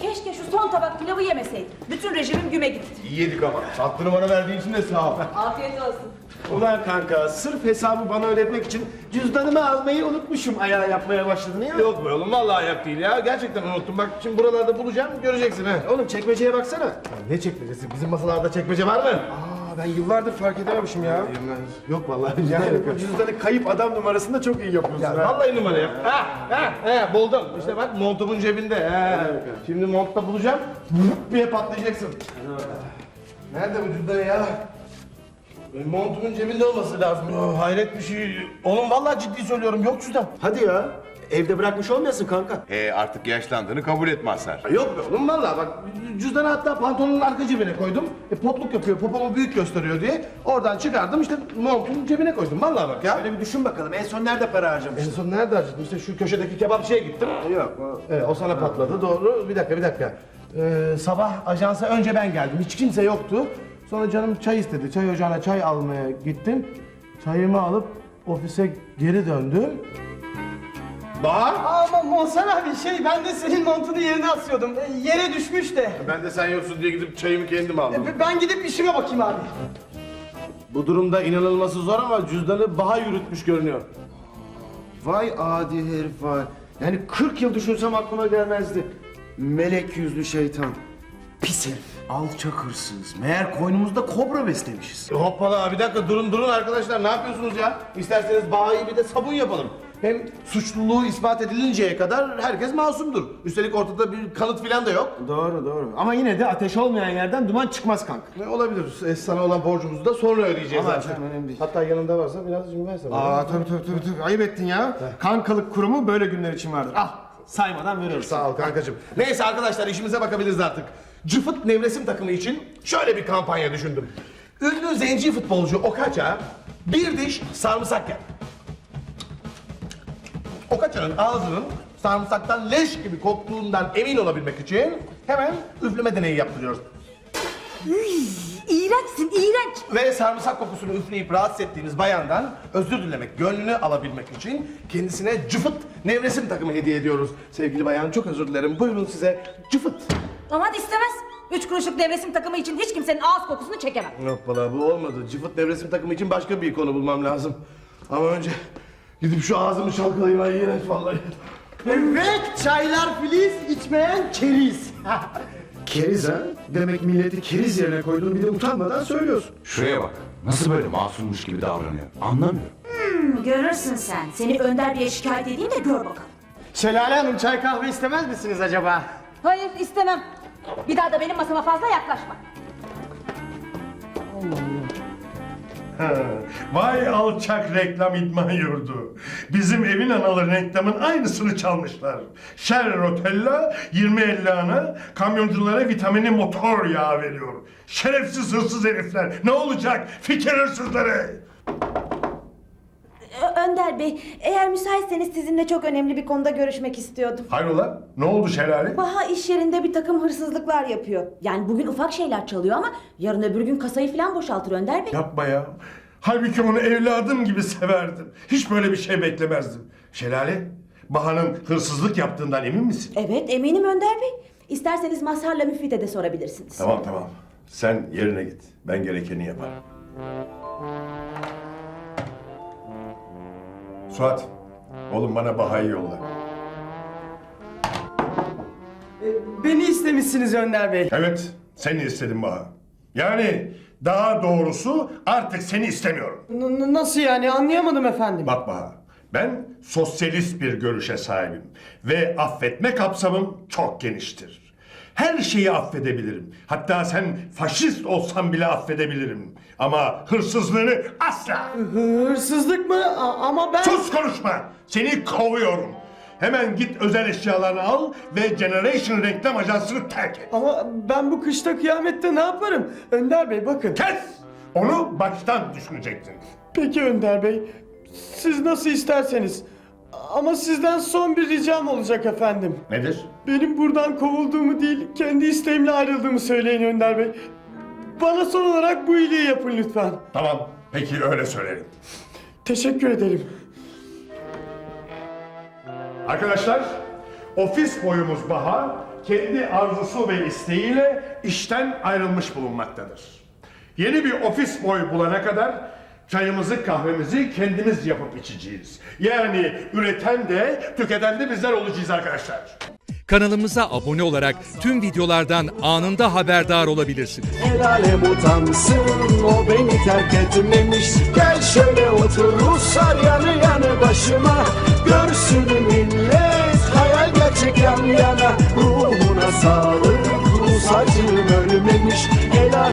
Keşke şu son tabak pilavı yemeseydik. Bütün rejimim güme gitti. İyi yedik ama. Hattını bana verdiğin için de sağ ol. Afiyet olsun. Ulan kanka sırf hesabı bana öğretmek için cüzdanımı almayı unutmuşum ayağı yapmaya başladın ya. Yok be oğlum vallahi ayak değil ya. Gerçekten unuttum. Bak şimdi buralarda bulacağım göreceksin ha. Oğlum çekmeceye baksana. Ne çekmecesi? Bizim masalarda çekmece var mı? Aa ben yıllardır fark edememişim ya. Yok vallahi. Yani bu cüzdanı kayıp adam numarasında çok iyi yapıyorsun Ya ha. vallahi numara yap. Ha ha ha buldum. İşte bak montumun cebinde. Ha. Şimdi montta bulacağım. Vup diye patlayacaksın. Nerede bu cüzdan ya? Benim montumun cebinde olması lazım. Oh, hayret bir şey. Oğlum vallahi ciddi söylüyorum yok cüzdan. Hadi ya. Evde bırakmış olmayasın kanka. E artık yaşlandığını kabul et Mazhar. Ha, Yok be oğlum vallahi bak cüzdanı hatta pantolonun arka cebine koydum. E, potluk yapıyor, popomu büyük gösteriyor diye. Oradan çıkardım işte montumun cebine koydum. Vallahi bak ya. Şöyle bir düşün bakalım en son nerede para En harcamıştın? son nerede harcadım? İşte şu köşedeki kebapçıya gittim. Yok o... Evet, o sana patladı doğru. Bir dakika bir dakika. Ee, sabah ajansa önce ben geldim. Hiç kimse yoktu. Sonra canım çay istedi. Çay ocağına çay almaya gittim. Çayımı alıp ofise geri döndüm. Bahar? Ama Monsan abi şey ben de senin montunu yerine asıyordum. E, Yere düşmüş de. Ben de sen yoksun diye gidip çayımı kendim aldım. E, Ben gidip işime bakayım abi. Bu durumda inanılması zor ama cüzdanı Baha yürütmüş görünüyor. Vay adi herif vay. Yani 40 yıl düşünsem aklıma gelmezdi. Melek yüzlü şeytan. Pis herif. Alçak hırsız. Meğer koynumuzda kobra beslemişiz. E, Hoppala bir dakika durun durun arkadaşlar ne yapıyorsunuz ya? İsterseniz Baha'yı bir de sabun yapalım. Hem suçluluğu ispat edilinceye kadar herkes masumdur. Üstelik ortada bir kanıt filan da yok. Doğru doğru. Ama yine de ateş olmayan yerden duman çıkmaz kanka. Ne olabilir? E, sana olan borcumuzu da sonra ödeyeceğiz Aman zaten. önemli değil. Hatta yanında varsa biraz versene. Aa tabii tabii tabii. tabii. Ayıp ettin ya. Kankalık kurumu böyle günler için vardır. Al saymadan veriyoruz. Sağ ol kankacığım. Neyse arkadaşlar işimize bakabiliriz artık. Cıfıt nevresim takımı için şöyle bir kampanya düşündüm. Ünlü zenci futbolcu Okaça bir diş sarımsak yer. Okaça'nın ağzının sarımsaktan leş gibi koktuğundan emin olabilmek için hemen üfleme deneyi yaptırıyoruz. İğrençsin, iğrenç. Ve sarımsak kokusunu üfleyip rahatsız ettiğiniz bayandan özür dilemek, gönlünü alabilmek için kendisine cıfıt nevresim takımı hediye ediyoruz. Sevgili bayan çok özür dilerim. Buyurun size cıfıt. Aman istemez. Üç kuruşluk devresim takımı için hiç kimsenin ağız kokusunu çekemem. Yok valla bu olmadı. Cıfıt nevresim takımı için başka bir konu bulmam lazım. Ama önce gidip şu ağzımı çalkalayayım. Ay iğrenç vallahi. Evet çaylar filiz içmeyen keriz. Keriz ha? Demek milleti keriz yerine koyduğunu bir de utanmadan söylüyorsun. Şuraya bak. Nasıl böyle masummuş gibi davranıyor. Anlamıyorum. Görürsün sen. Seni Önder Bey'e şikayet edeyim de gör bakalım. Şelale Hanım çay kahve istemez misiniz acaba? Hayır istemem. Bir daha da benim masama fazla yaklaşma. Vay alçak reklam idman yurdu. Bizim evin anaları reklamın aynısını çalmışlar. Shell Rotella 20-50 ana kamyonculara vitamini motor yağı veriyor. Şerefsiz hırsız herifler. Ne olacak? Fikir hırsızları. Önder Bey, eğer müsaitseniz sizinle çok önemli bir konuda görüşmek istiyordum. Hayrola? Ne oldu şelale? Baha iş yerinde bir takım hırsızlıklar yapıyor. Yani bugün ufak şeyler çalıyor ama yarın öbür gün kasayı falan boşaltır Önder Bey. Yapma ya. Halbuki onu evladım gibi severdim. Hiç böyle bir şey beklemezdim. Şelale, Baha'nın hırsızlık yaptığından emin misin? Evet, eminim Önder Bey. İsterseniz Mazhar'la Müfit'e de sorabilirsiniz. Tamam tamam. Sen yerine git. Ben gerekeni yaparım. Suat, oğlum bana Baha'yı yolla. E, Beni istemişsiniz Önder Bey. Evet, seni istedim Baha. Yani daha doğrusu artık seni istemiyorum. N- n- nasıl yani anlayamadım efendim. Bak Baha, ben sosyalist bir görüşe sahibim. Ve affetme kapsamım çok geniştir. Her şeyi affedebilirim. Hatta sen faşist olsan bile affedebilirim. Ama hırsızlığını asla. Hırsızlık mı? A- ama ben... Sus konuşma. Seni kovuyorum. Hemen git özel eşyalarını al ve Generation reklam ajansını terk et. Ama ben bu kışta kıyamette ne yaparım? Önder Bey bakın. Kes! Onu baştan düşünecektin. Peki Önder Bey. Siz nasıl isterseniz. Ama sizden son bir ricam olacak efendim. Nedir? Benim buradan kovulduğumu değil, kendi isteğimle ayrıldığımı söyleyin Önder Bey. Bana son olarak bu iyiliği yapın lütfen. Tamam, peki öyle söylerim. Teşekkür ederim. Arkadaşlar, ofis boyumuz Baha kendi arzusu ve isteğiyle işten ayrılmış bulunmaktadır. Yeni bir ofis boy bulana kadar çayımızı kahvemizi kendimiz yapıp içeceğiz. Yani üreten de tüketen de bizler olacağız arkadaşlar. Kanalımıza abone olarak tüm videolardan anında haberdar olabilirsiniz. El alem utansın o beni terk etmemiş Gel şöyle otur Ruslar yanı yanı başıma Görsün millet hayal gerçek yan yana Ruhuna sağlık